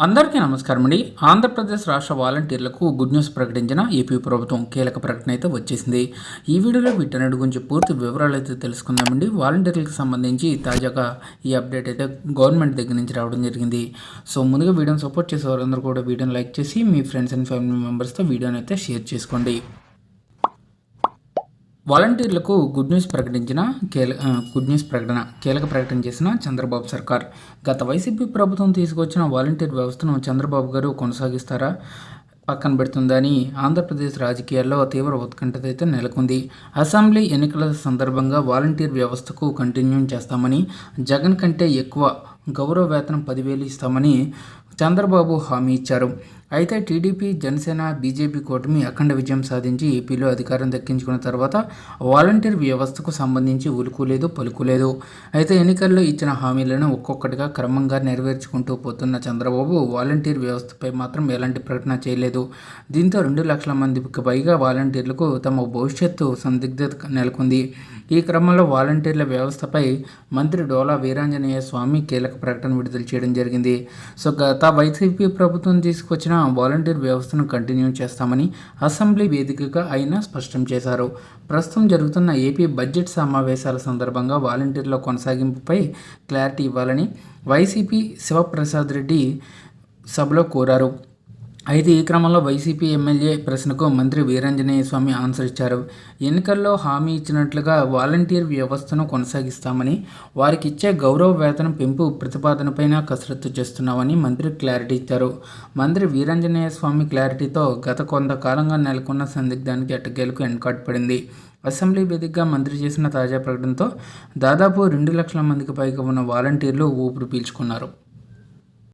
అందరికీ నమస్కారం అండి. ఆంధ్రప్రదేశ్ రాష్ట్ర వాలంటీర్లకు గుడ్ న్యూస్ ప్రకటించిన ఏపీ ప్రభుత్వం కీలక ప్రకటన అయితే వచ్చేసింది. ఈ వీడియోలో వీటన్నిటి గురించి పూర్తి వివరాలు అయితే తెలుసుకుందామండి. వాలంటీర్లకు సంబంధించి తాజాగా ఈ అప్డేట్ అయితే గవర్నమెంట్ దగ్గర నుంచి రావడం జరిగింది. సో ముందుగా వీడియోని సపోర్ట్ చేసే వారందరూ కూడా వీడియోని లైక్ చేసి మీ ఫ్రెండ్స్ అండ్ ఫ్యామిలీ మెంబర్స్తో వీడియోని అయితే షేర్ చేసుకోండి. వాలంటీర్లకు గుడ్ న్యూస్ ప్రకటించిన కీల గుడ్ న్యూస్ ప్రకటన కీలక ప్రకటన చేసిన చంద్రబాబు సర్కార్. గత వైసీపీ ప్రభుత్వం తీసుకొచ్చిన వాలంటీర్ వ్యవస్థను చంద్రబాబు గారు కొనసాగిస్తారా? పక్కన పెడుతుందని ఆంధ్రప్రదేశ్ రాజకీయాల్లో తీవ్ర ఉత్కంఠత అయితే నెలకొంది. అసెంబ్లీ ఎన్నికల సందర్భంగా వాలంటీర్ వ్యవస్థకు కంటిన్యూ చేస్తామని జగన్ కంటే ఎక్కువ గౌరవ వేతనం పదివేలు ఇస్తామని చంద్రబాబు హామీ ఇచ్చారు. అయితే టీడీపీ జనసేన బీజేపీ కూటమి అఖండ విజయం సాధించి ఏపీలో అధికారం దక్కించుకున్న తర్వాత వాలంటీర్ వ్యవస్థకు సంబంధించి ఉలుకులేదు పలుకులేదు. అయితే ఎన్నికల్లో ఇచ్చిన హామీలను ఒక్కొక్కటిగా క్రమంగా నెరవేర్చుకుంటూ పోతున్న చంద్రబాబు వాలంటీర్ వ్యవస్థపై మాత్రం ఎలాంటి ప్రకటన చేయలేదు. దీంతో రెండు లక్షల మందికి పైగా వాలంటీర్లకు తమ భవిష్యత్తు సందిగ్ధత నెలకొంది. ఈ క్రమంలో వాలంటీర్ల వ్యవస్థపై మంత్రి డోలా వీరాంజనేయ స్వామి కీలక ప్రకటన విడుదల చేయడం జరిగింది. సో గత వైసీపీ ప్రభుత్వం తీసుకొచ్చిన వాలంటీర్ వ్యవస్థను కంటిన్యూ చేస్తామని అసెంబ్లీ వేదికగా ఆయన స్పష్టం చేశారు. ప్రస్తుతం జరుగుతున్న ఏపీ బడ్జెట్ సమావేశాల సందర్భంగా వాలంటీర్ల కొనసాగింపుపై క్లారిటీ ఇవ్వాలని వైసీపీ శివప్రసాద్ రెడ్డి సభలో కోరారు. అయితే ఈ క్రమంలో వైసీపీ ఎమ్మెల్యే ప్రశ్నకు మంత్రి వీరాంజనేయ స్వామి ఆన్సర్ ఇచ్చారు. ఎన్నికల్లో హామీ ఇచ్చినట్లుగా వాలంటీర్ వ్యవస్థను కొనసాగిస్తామని వారికి ఇచ్చే గౌరవ వేతనం పెంపు ప్రతిపాదనపైన కసరత్తు చేస్తున్నామని మంత్రి క్లారిటీ ఇచ్చారు. మంత్రి వీరాంజనేయ స్వామి క్లారిటీతో గత కొంతకాలంగా నెలకొన్న సందిగ్ధానికి ఎట్టకేలకు ఎన్కాట్ పడింది. అసెంబ్లీ వేదికగా మంత్రి చేసిన తాజా ప్రకటనతో దాదాపు రెండు లక్షల మందికి పైగా ఉన్న వాలంటీర్లు ఊపిరి పీల్చుకున్నారు.